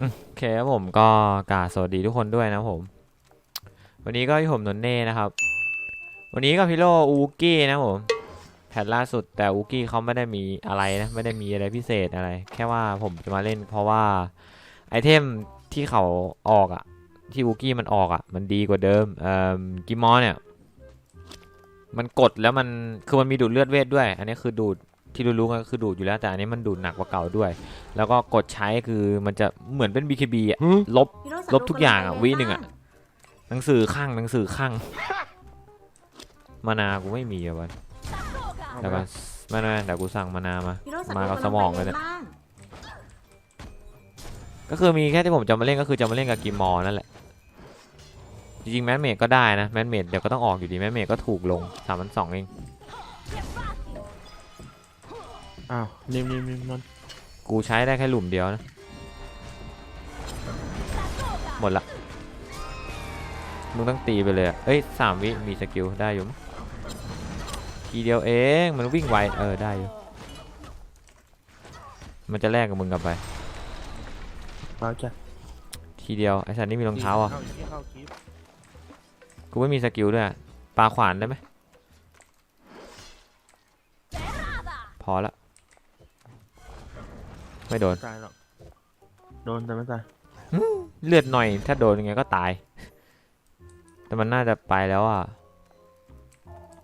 โอเคครับผมก็กาสวัสดีทุกคนด้วยนะผม วันนี้ก็อยู่ผมนนเน่นะครับ วันนี้ก็พิโลอูกี้นะผมแพทล่าสุดแต่อูกี้เขาไม่ได้มีอะไรนะไม่ได้มีอะไรพิเศษอะไร แค่ว่าผมจะมาเล่น เพราะว่าไอเทมที่เขาออกอะที่อูกี้มันออกอะมันดีกว่าเดิมเอ่อกิมอเนี่ย มันกดแล้วมันคือมันมีดูดเลือดเวทด้วย อันนี้คือดูด ที่รู้ๆกันก็คือดูดอยู่แล้วแต่อันนี้มันดูดหนักกว่าเก่าด้วย แล้วก็กดใช้คือมันจะเหมือนเป็น BKB อะลบลบทุกอย่างอะวิหนึ่งอะหนังสือข้างหนังสือข้างมานากูไม่มีอะวันเดี๋ยวก่อนไม่ไม่เดี๋ยวกูสั่งมานามา มากับสมองเลยเนี่ยก็คือมีแค่ที่ผมจะมาเล่นก็คือจะมาเล่นกับกิมมอร์นั่นแหละจริงๆแมนเมดก็ได้นะแมนเมดเดี๋ยวก็ต้องออกอยู่ดีแมนเมดก็ถูกลงสามพันสองเอง อ้าวนิ่มนิ่มนิ่มนนกูใช้ได้แค่หลุมเดียวนะ หมดละ มึงต้องตีไปเลยอะเอ้ยสามวิมีสกิลได้อยู่มั้งทีเดียวเองมันวิ่งไวเออได้อยู่ มันจะแลกกับมึงกลับไปเราจะทีเดียวไอ้สันนี่มีรองเท้าอะเข้ที่เข้าคลิปกูไม่มีสกิลด้วยอะปาขวานได้ไหมพอละ ไม่โดน ตายหรอก โดนแต่ไม่ตาย เลือดหน่อย ถ้าโดนยังไงก็ตาย แต่มันน่าจะไปแล้วอะ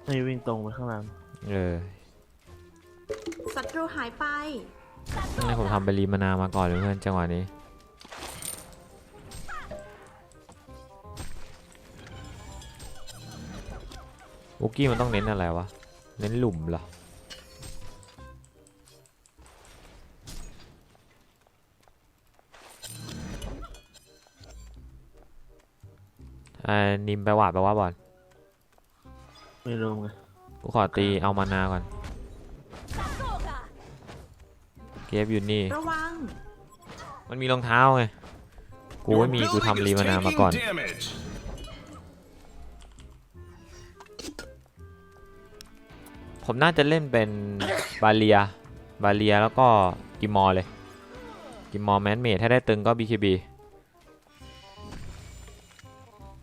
ไม่วิ่งตรงไปข้างหลังเออศัตรูหายไป นี่ผมทำไปรีมานามาก่อนเลยเพื่อนจังหวะนี้ วุกกี้มันต้องเน้นอะไรวะ เน้นหลุมเหรอ อ่านิมไปหวาดไปว่าบอลไม่รู้ไงกูขอตีเอามานาก่อน เกฟอยู่นี่ ระวัง มันมีรองเท้าไง กูไม่มีกูทำรีมานามาก่อน ผมน่าจะเล่นเป็นบาเลีย บาเลียแล้วก็กิมมอร์เลย กิมมอร์แมนเมดถ้าได้ตึงก็ BKB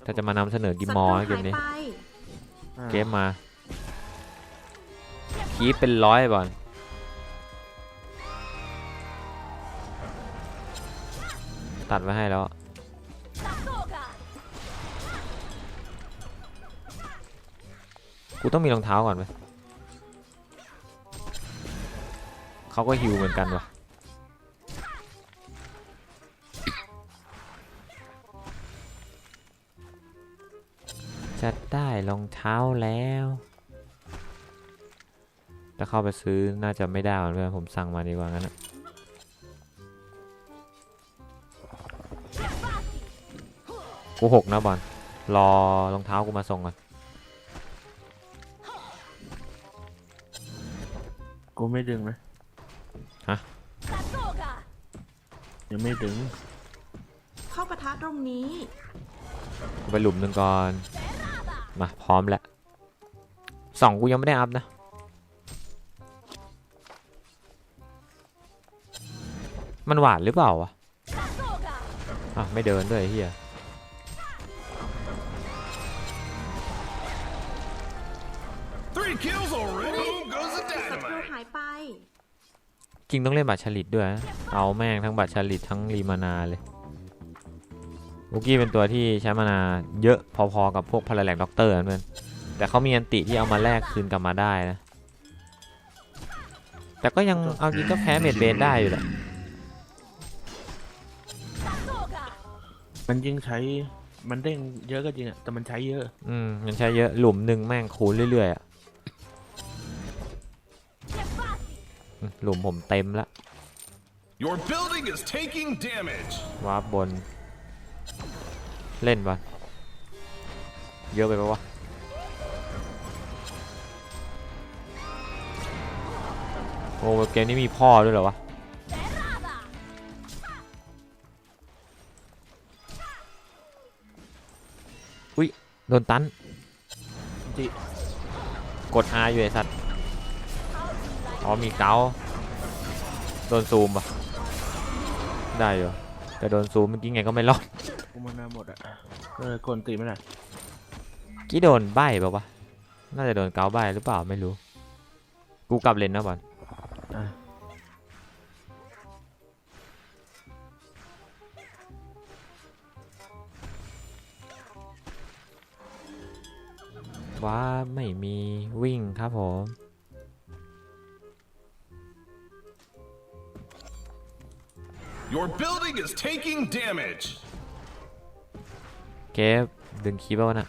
ถ้าจะมานำเสนอกิมมอร์นะเกมนี้ศัตรูหายไปอ่าเกมมา คีปเป็นร้อยบอลตัดไว้ให้แล้ว กูต้องมีรองเท้าก่อนไหมเขาก็ฮิวเหมือนกันวะ จะได้รองเท้าแล้ว ถ้าเข้าไปซื้อน่าจะไม่ได้เหมือนเพื่อนผมสั่งมาดีกว่างั้นอะกูหกนะบอลรอรองเท้ากูมาส่งก่อน กูไม่ดึงนะฮะ ยังไม่ดึง เข้าปะทะตรงนี้ กูไปหลุมหนึ่งก่อน มาพร้อมแล้วสองกูยังไม่ได้อัพนะ มันหวานหรือเปล่าวะอะไม่เดินด้วยไอ้เฮีย Three kills already? Boom goes the ศัตรู dynamite. หายไป จริงต้องเล่นบัตรชลิดด้วยนะเอาแม่งทั้งบัตรชลิดทั้งรีมานาเลย บุกี้เป็นตัวที่ใช้มานาเยอะพอๆกับพวกพลาแลกด็อกเตอร์นั่นเพื่อนแต่เขามีอันติที่เอามาแลกคืนกลับมาได้นะ แต่ก็ยังเอาจริงก็แพ้เมดเบนได้อยู่แหละ มันยิ่งใช้ มันเด้งเยอะก็จริงอะแต่มันใช้เยอะ อืม มันใช้เยอะหลุมหนึ่งแม่งคูณเรื่อยๆอะอืมหลุมผมเต็มละ Your building is taking damage. วาร์ปบน เล่นปะเยอะไปปะวะโอ้เกมนี้มีพ่อด้วยเหรอวะอุ้ยโดนตันจิกด R อยู่ไอสัตว์ อ๋อมีเกาโดนซูมปะได้อยู่แต่โดนซูมเมื่อกี้ไงก็ไม่รอด กูมานาหมดอะเออกนตีไม่ได้กี้โดนใบเปล่าวะ น่าจะโดนเกาใบหรือเปล่าไม่รู้ กูกลับเลนนะบอลอะว้าไม่มีวิ่งครับผม เกฟดึงคีย์ป่าวะน่ะ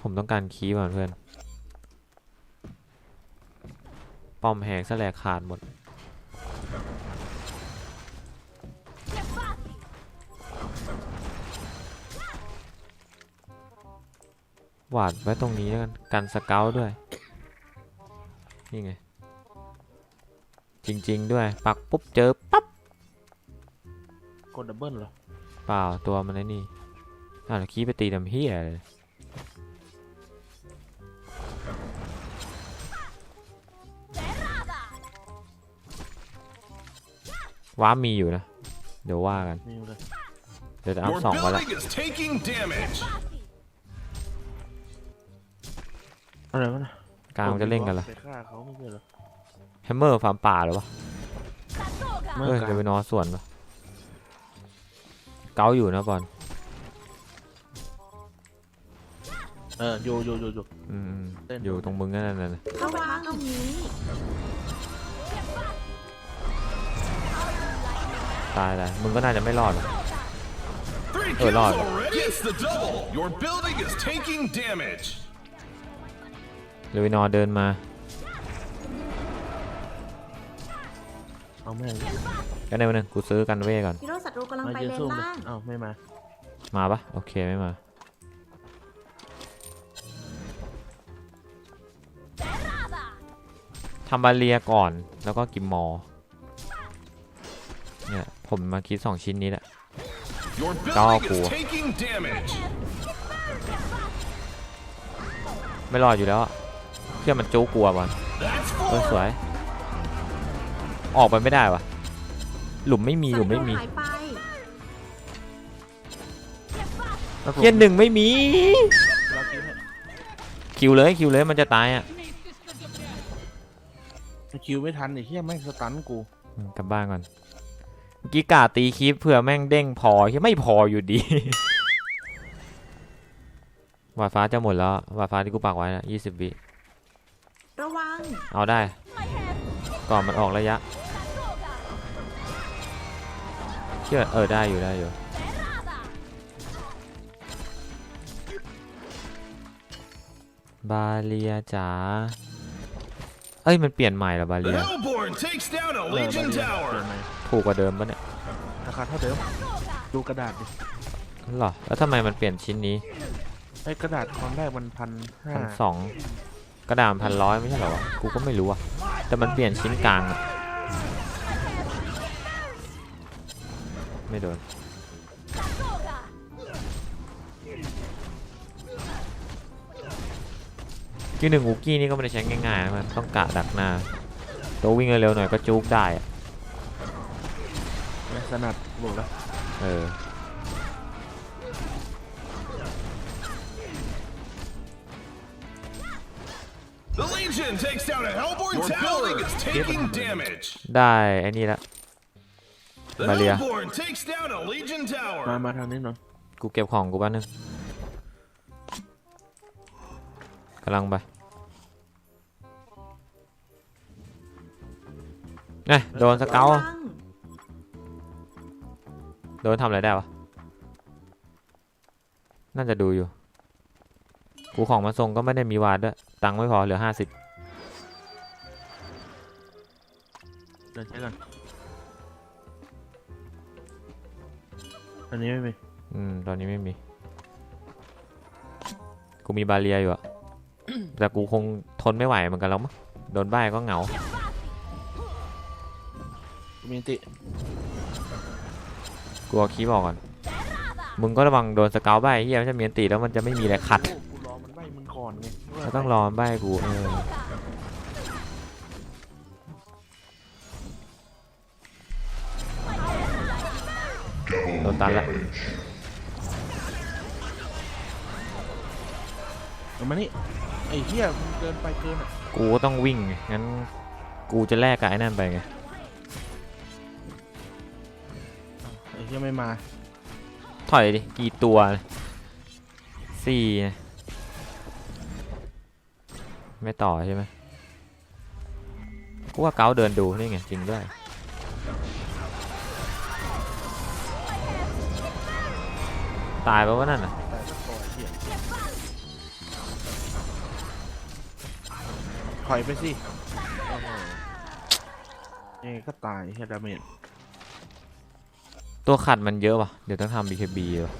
ผมต้องการคีย์ก่อนเพื่อน ป้อมแหกสลกขาดหมด หวาดไว้ตรงนี้แล้วกัน กันสเกลด้วย นี่ไง จริง ๆ ด้วย ปักปุ๊บเจอปั๊บกดดับเบิลเหรอเปล่าตัวมันไอ้นี่อ่าวแล้วคีย์ไปตีดำเฮียเลยว้าร์ปมีอยู่นะ เดี๋ยวว่ากัน นี่เลยเดี๋ยวจะอัพ Your สองมาละ building is taking damage. อะไรวะนะกลางมันจะเล่นกันละไปฆ่าเขาไม่ใช่เหรอแฮ มเมอร์ฟาร์มป่าเหรอวะเมื่อเอ้ยกลาเดี๋ยวงไปนอนสวนปะเกาอยู่นะบอลเอออยู่อยู่อยู่อยู่อืมเต้นๆอยู่ตรงมึงนั่นน่ะนะเข้าปะทะตรงนี้ตายแล้วมึงก็น่าจะไม่รอดหรอก Three Oh, kills Lord. already. Gets the double. Your building is taking damage. เลวินอร์เดินมา เอาแม่งก็ในวันนึงกูซื้อกันเว่ก่อน ฮีโร่ศัตรูกำลังมาไปยืนเลนสู้เลยล่างเอ้าไม่มามาปะโอเคไม่มา ทำบาเลียก่อนแล้วก็กิมมอร์เนี่ยผมมาคิดสองชิ้นนี้แหละ Your Dog building is war. taking damage. ไม่รอดอยู่แล้วอะเชื่อมันจู้กลัวบอล That's เออ four. สวย ออกไปไม่ได้วะหลุมไม่มีหลุมไม่มีศัตรูหายไปแล้วผมเฮียหนึ่งไม่มีเราคิดให้คิวเลยคิวเลยมันจะตายอะคิวไม่ทันไอ้เหี้ยแม่งสตันกูอืมกลับบ้านก่อนเมื่อกี้กาตีคลิปเผื่อแม่งเด้งพอที่ไม่พออยู่ดีวาดฟ้าจะหมดแล้ววาดฟ้าที่กูปักไว้นะยี่สิบวิระวัง เอาได้ ก่อนมันออกระยะเชื่อเออได้อยู่ได้อยู่บาเลียจ๋าเอ้ยมันเปลี่ยนใหม่เหรอบา The เลีย Hellborn takes down a เออ Legion มาเรียน tower. เรียนไหมถูกกว่าเดิมปะเนี่ยราคาเท่าเดิมดูกระดาษดิหรอแล้วทำไมมันเปลี่ยนชิ้นนี้ไอ้กระดาษคอนแรกมันพันห้าพันสองกระดาษพันร้อยไม่ใช่เหรอวะกูก็ไม่รู้อะ แต่มันเปลี่ยนชิ้นกลางอะไม่โดนกี้หนึ่งอูกี้นี่ก็ไม่ได้ใช้ง่ายๆนะมันต้องกะดักหน้า ตัววิ่งเร็วๆหน่อยก็จุกได้อะสนัดบอกแล้ว เออ Legion takes down a Hellborn Your tower. building is taking damage. ได้ไอ้นี่ละ The Valia. Hellborn takes down a Legion มา tower. มาทางนี้หน่อยกูเก็บของกูแป๊บนึงกำลังไปเนี่ยโดนสเกลระวังโดนทำอะไรได้วะ น่าจะดูอยู่ กูของมาส่งก็ไม่ได้มีวาดด้วย ตังค์ไม่พอเหลือห้าสิบ เดินใช้กันอันนี้ไม่มีอืม ตอนนี้ไม่มี กูมีบาเรียอยู่อะ แต่กูคงทนไม่ไหวเหมือนกันแล้วมั้ง โดนบ้ายก็เหงามีอันติกูเอาคีย์บอกก่อน มึงก็ระวังโดนสเกลบ้ายเฮียไม่ใช่มีอันตีแล้วมันจะไม่มีอะไรขัดโอ้กูรอมันใบมึงก่อนไงเอเราต้องรอมันใบกูเออ ตันละเอามานี่ไอ้เหี้ยมันเกินไปเกินอะกูก็ต้องวิ่งไงงั้นกูจะแลกกับไอ้นั่นไปไงไอ้เหี้ยไม่มาถอยดิกี่ตัวนะสี่นะไม่ต่อใช่ไหมกูว่าเกาเดินดูนี่ไงจริงด้วย ตายไปว่านั่นน่ะแต่ก็ตัวไอ้เหี้ยถอยไปสิโอ้โหยังไงก็ตายไอ้เหี้ยดาเมจตัวขัดมันเยอะว่ะ เดี๋ยวต้องทำ BKB ว่ะ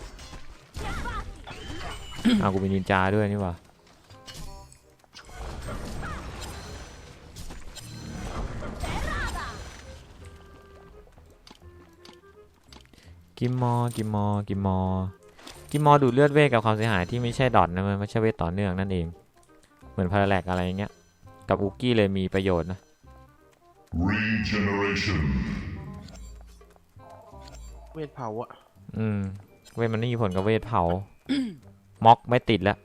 อ่ากูเป็นนินจาด้วยนี่ว่ะกิมมอ กิมมอ กิมมอ กิมมอดูดเลือดเวทกับความเสียหายที่ไม่ใช่ดอทนะมันไม่ใช่เวทต่อเนื่องนั่นเอง เหมือนพาราแลกอะไรอย่างเงี้ย กับอุกกี้เลยมีประโยชน์นะ Regeneration. เวทเผาอะอืม เวทมันไม่มีผลกับเวทเผา ม็อกไม่ติดแล้ว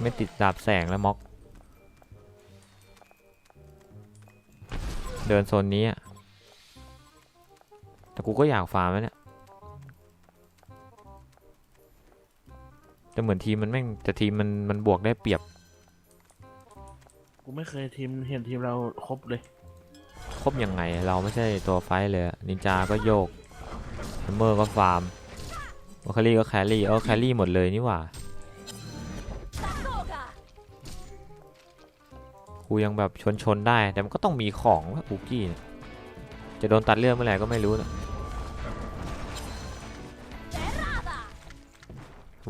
ไม่ติดดาบแสงแล้วม็อก เดินโซนนี้อะแต่กูก็อยากฟาร์มแล้วเนี่ย แต่เหมือนทีมมันแม่งแต่ทีมมันมันบวกได้เปรียบ กูไม่เคยทีมเห็นทีมเราครบเลย ครบยังไงเราไม่ใช่ตัวไฟท์เลยอะนินจาก็โยกแฮมเมอร์ก็ฟาร์มวอคารี่ก็แครี่เออแครี่หมดเลยนี่หว่า กูยังแบบชนชนๆได้แต่มันก็ต้องมีของว่าปูกี้เนี่ยจะโดนตัดเลือดเมื่อไหร่ก็ไม่รู้นะ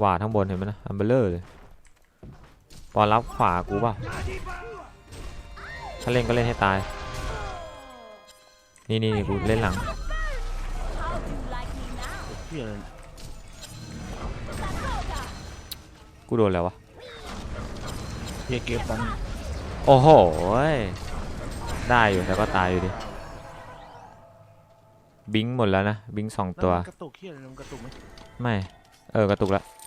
ว่าทั้งบนเห็นไหมนะอัมเบลเลอร์เลยปอนรับขวากูเปล่าถ้าเล่นก็เล่นให้ตาย นี่นี่นี่กูเล่นหลังเหี้ยอะไรกูโดนแล้ววะเหี้ยเกมตันโอ้โหยได้อยู่แต่ก็ตายอยู่ดิ บิงหมดแล้วนะ บิงสองตัวแล้มันกระตุกเหี้ยอะไรมันกระตุกไหมไม่ เออกระตุกละค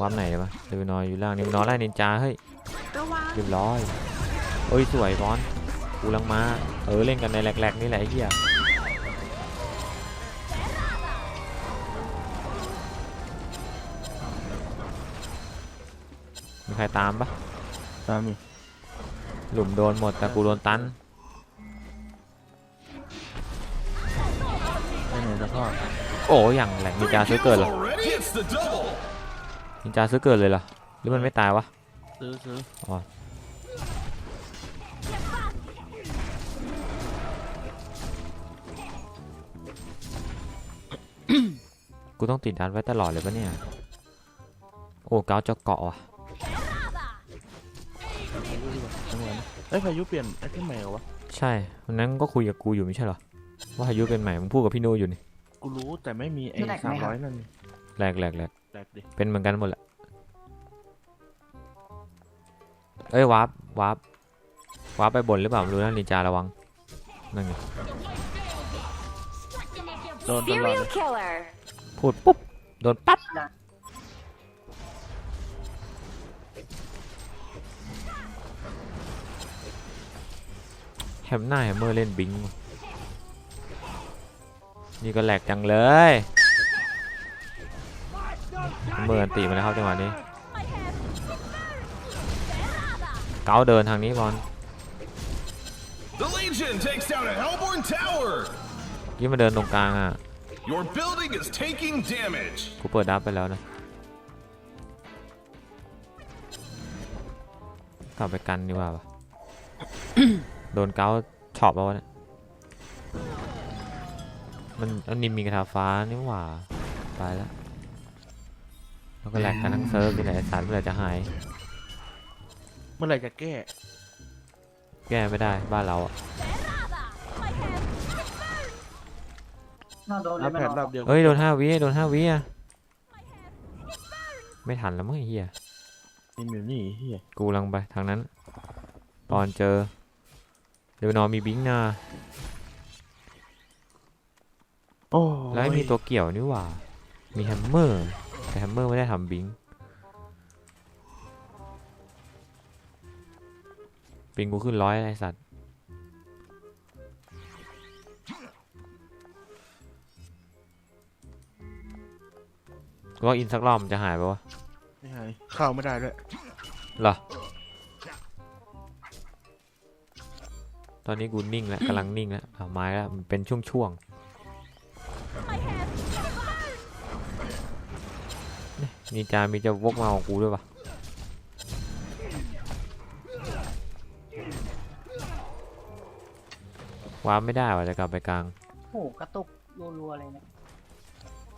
วามไหนวะเดูนอยอยู่ล่างนี่นอนไล่นินจาเฮ้ยระวังเรียบร้อยเอ้ยสวยบอลกูลังมาเออเล่นกันในแหลกๆนี่แหละไอ้เหี้ยมีใครตามปะตามมีหลุมโดนหมดแต่กูโดนตันไปไหนแล้วก็โอ้อย่างแหลกนิน Three จาซื้อเกิน kills เหรอ นินจาซื้อเกินเลยเหรอ หรือมันไม่ตายวะ ซื้อซื้อกูต้องติดดันไว้ตลอดเลยปะเนี่ย โอ้เกาจะเกาะว่ะจังหวะนี้เอ้ยพายุเปลี่ยนไอ้ที่ใหม่เหรอวะ ใช่วันนั้นก็คุยกับกูอยู่ไม่ใช่เหรอ ว่าอายุเป็นใหม่มึงพูดกับพี่โนอยู่นี่ กูรู้แต่ไม่มีไอ้ไม่แหลกไหสามมครัร้อบยนั่นนี่ แหลกแหลกแหลก แหลกดิเป็นเหมือนกันหมดแหละ เอ้ยวาร์ปวาร์ปวาร์ปไปบนหรือเปล่าไม่รู้นะนินจาระวัง นั่นไง โดนตลอดเลย Serial killer. พูดปุ๊บ โดนปั๊บ แฮมหน้าแฮมเมอร์เล่นบิงว่ะนี่ก็แหลกจังเลยแฮม เมอร์อันตีมาแล้วครับจังหวะนี้ เกาเดินทางนี้บอล The Legion takes down a Hellborn tower. ยี่มาเดินตรงกลางอะ Your building is taking damage. กูเปิดดับไปแล้วนะ กลับไปกันดีกว่าปะโดนเกาช็อปเอาวะเนี่ย มันอันนี้มีกระทาฟ้านี่หว่า ตายแล้ว แล้วก็แหลกกันทั้งเซิร์ฟนี่แหละไอ้สารเมื่อไหร่จะหาย เมื่อไหร่จะแก้ แก้ไม่ได้บ้านเราอะรับแผนรอบเดียวเฮ้ยโดนห้าวิโดนห้าวิอะไม่ทันแล้วมั้งไอ้เฮียนี่อยู่นี่เฮียกูกำลังไปทางนั้น ตอนเจอเดี๋ยวนอนมีบิงนาโอ้แล้วไม่มีตัวเกี่ยวนี่หว่า มีแฮมเมอร์ แต่แฮมเมอร์ไม่ได้ทำบิงบิงกูขึ้นร้อยไอสัตว์ ก็อินสักรอบมันจะหายไปวะ ไม่หายเข้าไม่ได้ด้วย เหรอ ตอนนี้กูนิ่งแล้วกำลังนิ่งแล้วเอาไม้แล้วมันเป็นช่วงๆ นี่นีจามีจะวกมาของกูด้วยปะว้าร์ปไม่ได้ว่ะจะกลับไปกลางโอ้โหกระตุกรัวๆเลยเนี่ย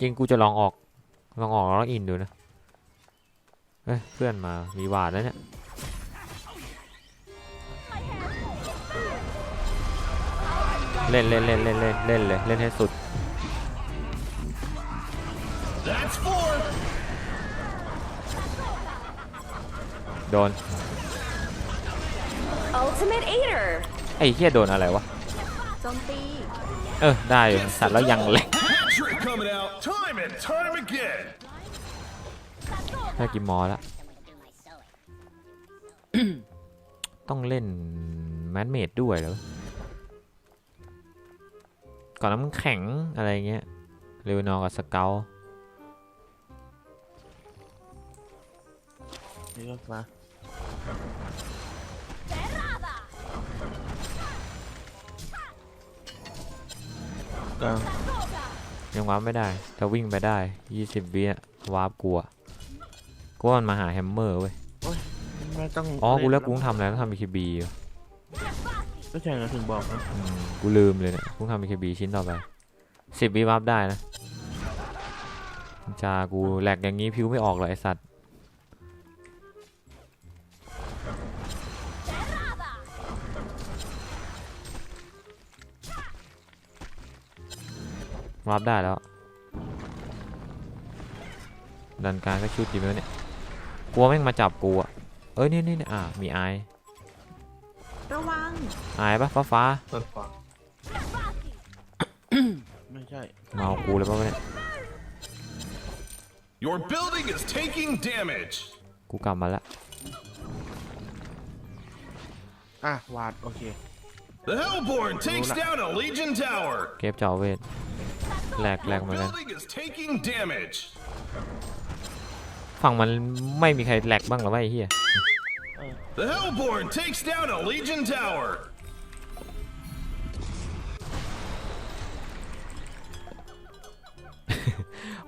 จริงกูจะลองออก ลองออกแล้วลองอินดูนะเฮ้ยเพื่อนมามีวาดแล้วเนี่ยเล่นเล่นเล่นเล่นเล่นเล่นเลยเล่นให้สุด โดน Ultimate Eater. ไอ้เหี้ยโดนอะไรวะ โจมตี เออ ได้อยู่สัตว์แล้วยังเล็ก Hat trick coming out. Time and time again. ได้กินมอแล้ว ต้องเล่นแมนเมดด้วยเหรอก่อนน้ำแข็งอะไรเงี้ยเรวนอร์กับสเกล นี่ก็มากลางยังวาร์ปไม่ได้แต่วิ่งไปได้ 20 วิอะวาร์ปกลัวกูว่ามันมาหาแฮมเมอร์เว้ย ไม่ต้องอ๋อ กูแล้วเนกูต้องทำอะไรต้องทำ BKB อยู่ก็ใช่ไงถึงบอกนะอืมกูลืมเลยเนี่ยกูต้องทำ BKB ชิ้นต่อไป 10 วิวาร์ปได้นะจากูแหลกอย่างงี้พิวไม่ออกเลยไอสัตว์ วาร์ปได้แล้ว ดันการก็ชุดดีไหมวะเนี่ย กลัวแม่งมาจับกูอะเอ้ยนี่นี่นี่อ่ามีไอระวังไอปะฟ้าฟ้าต้นฟ้าไม่ใช่เมากูเลยปะวะเนี่ย Your building is taking damage. กูกลับมาแล้วอะวาดโอเค The Hellborn takes down a Legion tower. เก็บเจ้าเวท แหลกแหลก Your เหมือนกัน building is taking damage. ฝั่งมันไม่มีใครแหลกบ้างเหรอวะไอ้เหี้ย The Hellborn takes down a Legion tower.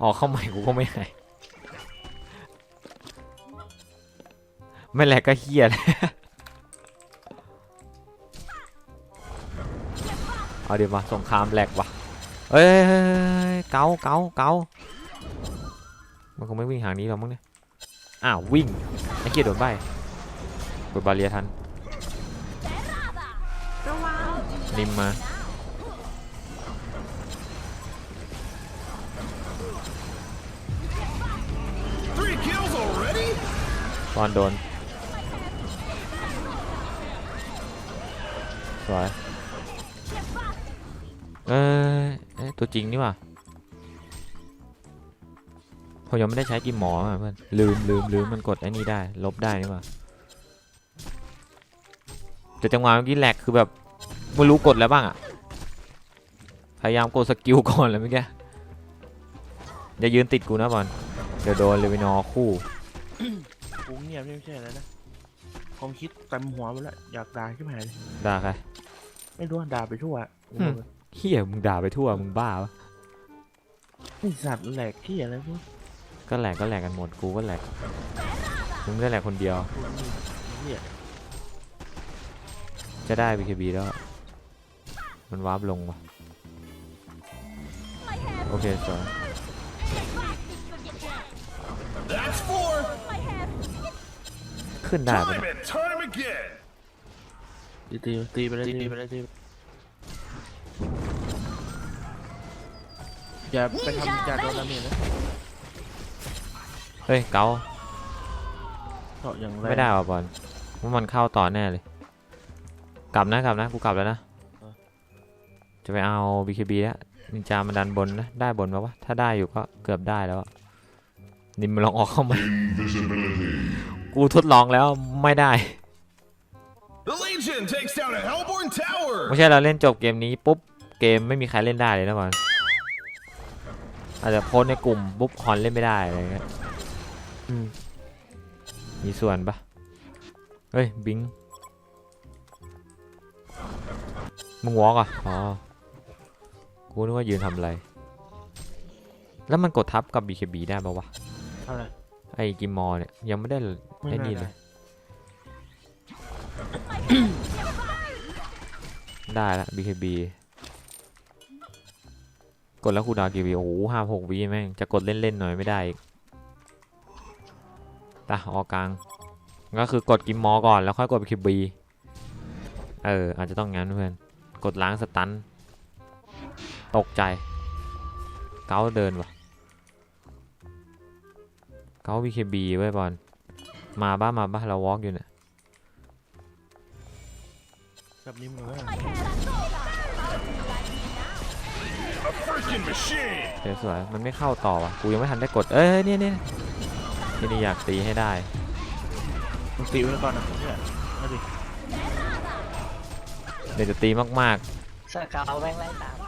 ออกเข้าใหม่กูก็ไม่ให้ไม่แหลกก็เหี้ยเลยเอาเดี๋ยวมาสงครามแหลกวะ เอ้ยเกาเกาเกามันคงไม่วิ่งทางนี้หรอกมั้งเนี่ยอ้าววิ่งไอ้เกียโดนใบกดบาเรียทันนิมมา Three kills already? ตอนโดนสวยเอ้ยเอ้ย ตัวจริงนี่ว่ะผมยังไม่ได้ใช้กิมหมออะเพื่อนลืมลืมลืมมันกดไอ้นี่ได้ ลบได้นี่ว่ะแต่จังหวะเมื่อกี้แหลกคือแบบไม่รู้กดแล้วบ้างอะพยายามกดสกิลก่อนเลยเมื่อกี้อย่ายืนติดกูนะบอลเดี๋ยวโดนเลวินอร์คู่กูเงียบนี่ไม่ใช่แล้วนะความคิดเต็มหัวไปแล้วอยากด่าขึ้นมาเลยด่าใครไม่รู้ว่าด่าไปทั่วอืม เฮียมึงด่าไปทั่วมึงบ้าปะไอสัตว์แหลกที่อะไรพวกก็แหลกก็แหลกกันหมดกูก็แหลกมึงไม่ได้แหลกคนเดียวพวกนี้เหี้ยจะได้ BKB แล้ว มันวาร์ปลงว่ะโอเคสวย That's four. ขึ้นได้ปะ Time เนี่ย and time again. ตีตีตีไปเลยตีไปเลยตี อย่าไปทำจ่าโดนดาเมจนะเฮ้ยเกาเจาะอย่างแรงไม่ได้ว่ะบอลว่ามันเข้าต่อแน่เลย กลับนะกลับนะกูกลับแล้วนะ จะไปเอา BKB แล้วนินจามันดันบนนะ ได้บนปะวะ ถ้าได้อยู่ก็เกือบได้แล้วอะนิมลองออกเข้ามา กูทดลองแล้วไม่ได้ The Legion takes down a Hellborn tower. ไม่ใช่เราเล่นจบเกมนี้ปุ๊บ เกมไม่มีใครเล่นได้เลยนะบอล อาจจะโพสต์ในกลุ่มปุ๊บคอนเล่นไม่ได้อะไรเงี้ยอืมมีส่วนปะเฮ้ย บิง มึงวอล์กอะ อ๋อ กูนึกว่ายืนทำอะไร แล้วมันกดทับกับ BKB ได้ปะวะ อะไร ไอ้กิมมอร์เนี่ย ยังไม่ได้ไม่ไอ้น่านี่ได้เลย ได้ละ BKB กดแล้วคูลดาวน์กี่วิโอ้โหห้าหกวิแม่งจะกดเล่นๆหน่อยไม่ได้อีกตะออกกลาง ก็คือกดกิมมอร์ก่อนแล้วค่อยกด BKB เอออาจจะต้องงั้นเพื่อนกดล้างสตันตกใจเก้าเดินวะเก้า BKB ไว้ยบอลมาบ้ามาบ้าเราวอล์กอยู่เนี่ยจับนิ้มกันไว้ A เดี๋ยวสวยมันไม่เข้าต่อวะกูยังไม่ทันได้กดเอ้ยเนี่ยเนี่ยที่นี่อยากตีให้ได้มึงตีไว้ก่อนนะเนี่ยมาดิเดี๋ยวจะตีมากสเกาวแม่งไล่ตามๆ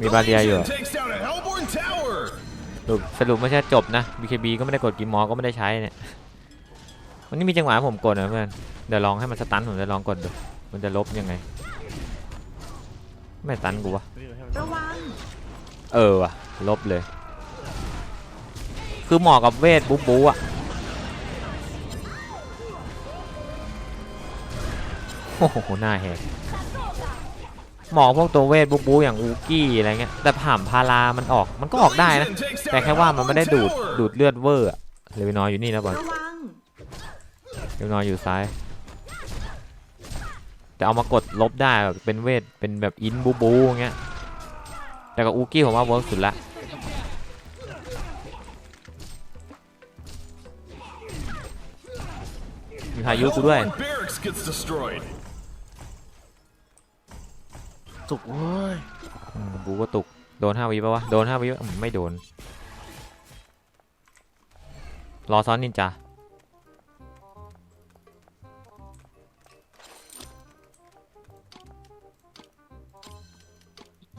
มี The บาเรียอยู่ Legion takes down a Hellborn tower. สรุปสรุปไม่ใช่จบนะ BKB ก็ไม่ได้กดกิมมอร์ก็ไม่ได้ใช้เนี่ยวันนี้มีจังหวะให้ผมกดนะเพื่อนเดี๋ยวลองให้มันสตันผมจะลองกดดูมันจะลบยังไง ไม่สตันกูวะไม่อยู่ให้มันระวังเออว่ะลบเลย คือเหมาะกับเวทบุ๊บบูอะโอ้โหหน้าแหกเหมาะพวกตัวเวทบุ๊บบูอย่างอูกี้อะไรเงี้ยแต่ผ่ามพารามันออกมันก็ออก The ได้นะ Legion takes แต่ down แค่ a ว่ามันไม่ได้ Hellborn ดูด tower. ดูดเลือดเวอร์อะเลวินอยอยู่นี่นะบอลระวังเลวินอยอยู่ซ้าย แต่เอามากดลบได้แบบเป็นเวทเป็นแบบอินบูบูอย่างเงี้ยแต่กับอูกี้ผมว่าเวิร์กสุดละมีพายุกูด้วย Hellborn barracks gets destroyed. สุกเว้ยอืมบูก็ตุก โดนห้าวิปะวะ โดนห้าวิปะอืมไม่โดน รอซ้อนนินจา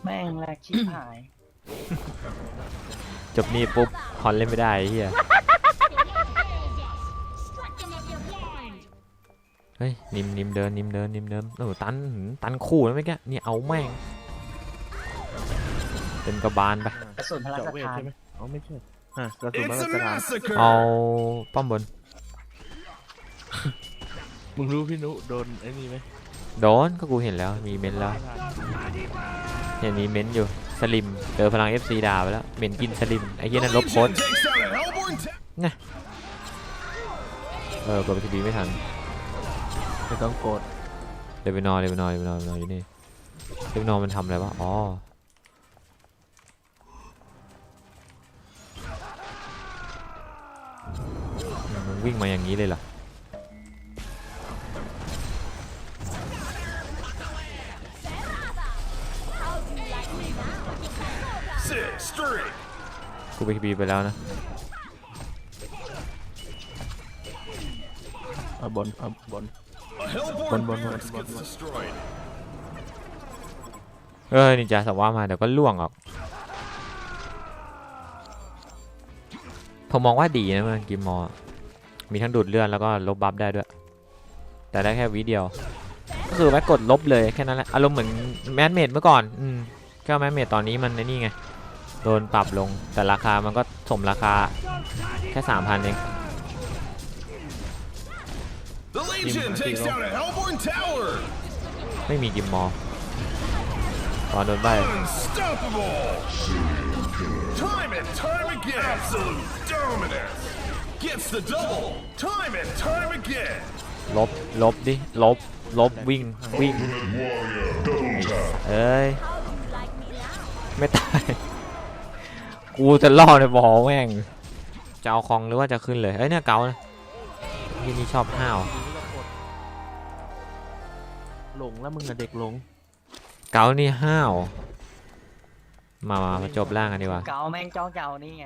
แม่งแรกชิบหาย จบนี่ปุ๊บคอนเล่นไม่ได้ไอ้เฮียเฮ้ยนิมนิมเดินนิมเดินนิมเดินโอ้โหตันหืมตันคู่แล้วเมื่อกี้นี่เอาแม่ง เป็นกระบาลไป กระสุนพลังเจาะสเวทถานใช่ไหมอ๋อไม่ใช่ฮะกระสุนพ It's ลั a งสถาน massacre. เอาป้อมบน มึงรู้พี่นุโดนไอ้นี่ไหมโดนก็กูเห็นแล้วมีเมนต์แล้ว เห็นมีเมนต์อยู่สลิมเจอพลัง FC ด่าไปแล้วเมนกินสลิมไอ้เหี้ย The นั่นลบโค้ด Legion takes down a Hellborn tower. เออกดไปทีบีไม่ทันไม่ต้องโกรธเดวินอร์เดวินอร์เดวินอร์เดวินอร์อยู่นี่เดวินอร์มันทำอะไรวะอ๋อมันวิ่งมาอย่างนี้เลยเหรอ กูไปทีบีไปแล้วนะเอาบนเอาบน A Hellborn One, one, one, barracks one, gets one. destroyed. เออนินจาสว่ามาเดี๋ยวก็ล่วงออกผมมองว่าดีนะมันกิมมอร์มีทั้งดูดเลือดแล้วก็ลบบัฟได้ด้วย แต่ได้แค่วิเดียว ก็คือไว้กดลบเลยแค่นั้นแหละ อารมณ์เหมือนแมสเมดเมื่อก่อน อืมก็แมสเมดตอนนี้มันไอ้นี่ไง โดนปรับลงแต่ราคามันก็สมราคาแค่สามพันเอง The Legion Team takes Hero. down a Hellborn tower. ไม่มีกิมมอร์ตอนโดนใบ Unstoppable. Time and time again. Absolute dominance. Gets the double. Time and time again. ลบ ลบดิ ลบ ลบวิ่ง วิ่ง เอ้ย ไม่ตาย กูจะล่อในบอลแม่งจะเอาคองหรือว่าจะขึ้นเลยเอ้ยเนี่ยเกานะที่นี่ชอบห้าวทีนี้ก็กดหลงแล้วมึงอะเด็กหลงเกานี่ห้าวมามามาจบล่างกันดีกว่าเกาแม่งจ้องเจ้านี่ไง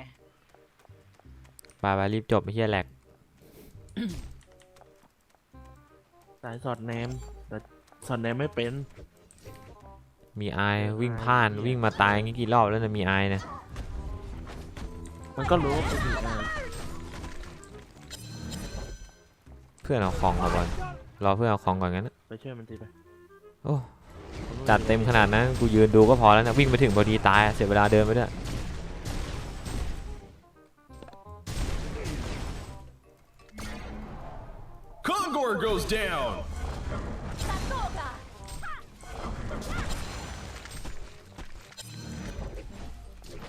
ไปไปรีบจบไม่เฮียแหลกสายสอดแนมแต่สอดแนมไม่เป็นมีไอายวิ่งผ่านวิ่งมาตายงี้กี่รอบแล้วนะมีไอายเนี่ย มันก็รู้ว่าเป็นอีกนะเพื่อนเอาคองมาบอลรอเพื่อนเอาคองก่อนงั้นนะไปช่วยมันทีไปโอ้จัดเต็มขนาดนั้นกูยืนดูก็พอแล้วนะวิ่งไปถึงพอดีตายอะเสียเวลาเดินไปด้วย Kongor goes down.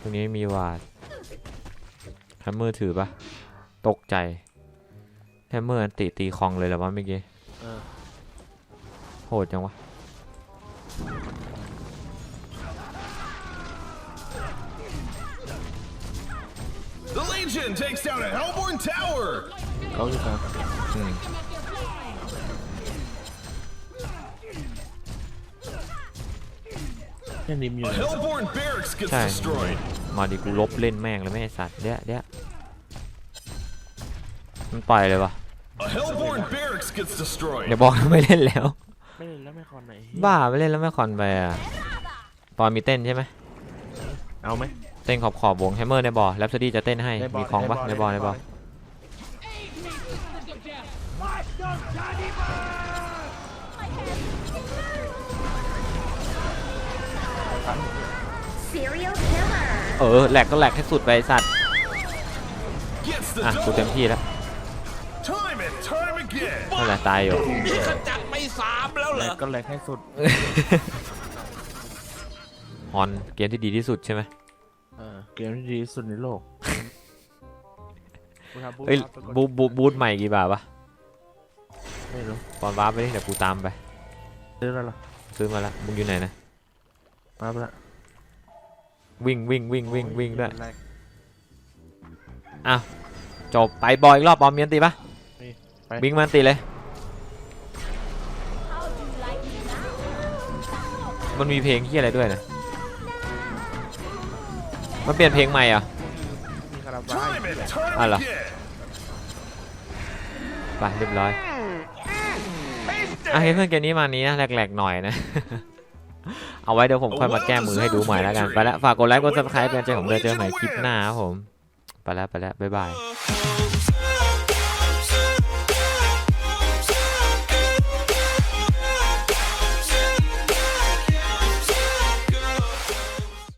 ตรงนี้มีวาดแฮ มเมอร์ถือปะตกใจแฮมเมอร์อันติตีคองเลยเหรอวะเมื่อกี้เออโหดจังวะ The Legion takes down a Hellborn tower. เขาอยู่ครับอืมแค่นิมอยู่ A ไหน Hellborn barracks gets ใช่ destroyed. มาดิกูลบเล่นแม่งเลยไม่ไอ้สัตว์เดี๋ยวเดี๋ยวมันปล่อยเลยวะ A Hellborn barracks gets destroyed. เดี๋ยวบอกไม่เล่นแล้ว ไม่เล่นแล้วไม่คอนไหนบ้าไม่เล่นแล้วไม่คอนไปอะปอนมีเต้นใช่ไหมเอาไหม เต้นขอบขอบวงแฮมเมอร์ในบอลแรปซดี้จะเต้นให้มีคองปะในบอลในบอล เออแหลกก็แหลกให้สุดไปไอ้สัตว์ Gets the อะกูเต็ม double. ที่แล้ว Time and time again. นั่นแหละตายอยู่แหลกก็แหลกให้สุดฮอนเกมที่ดีที่สุดใช่ไหมเออเกมที่ดีที่สุดในโลกกูทำเอ้ยไปก่อนบูบูบูทใหม่กี่บาทปะไม่รู้ปอนวาร์ปไปดิเดี๋ยวกูตามไปซื้อแล้วเหรอซื้อมาละมึงอยู่ไหนนะมาไปละ วิ่งวิ่งวิ่งวิ่งวิ่งด้วยแหลกจบไปบอยอีกรอบปอมเมียนตีปะไป วิ่งมันตีเลย มันมีเพลงที่อะไรด้วยนะมันเปลี่ยนเพลงใหม่เหรอะ มีคาราบาว Time and time Ah, là. again. ไปเรียบร้อยอะให้เพื่อนเกมนี้มานี้นะแหลกๆหน่อยนะ เอาไว้เดี๋ยวผมค่อยมาแก้มือให้ดูใหม่แล้วกัน ไปละฝากกดไลค์กดซับสไครป์เป็นใจของเมเลยเจอใหม่คลิปหน้าครับผม ไปละไปละบ๊ายบาย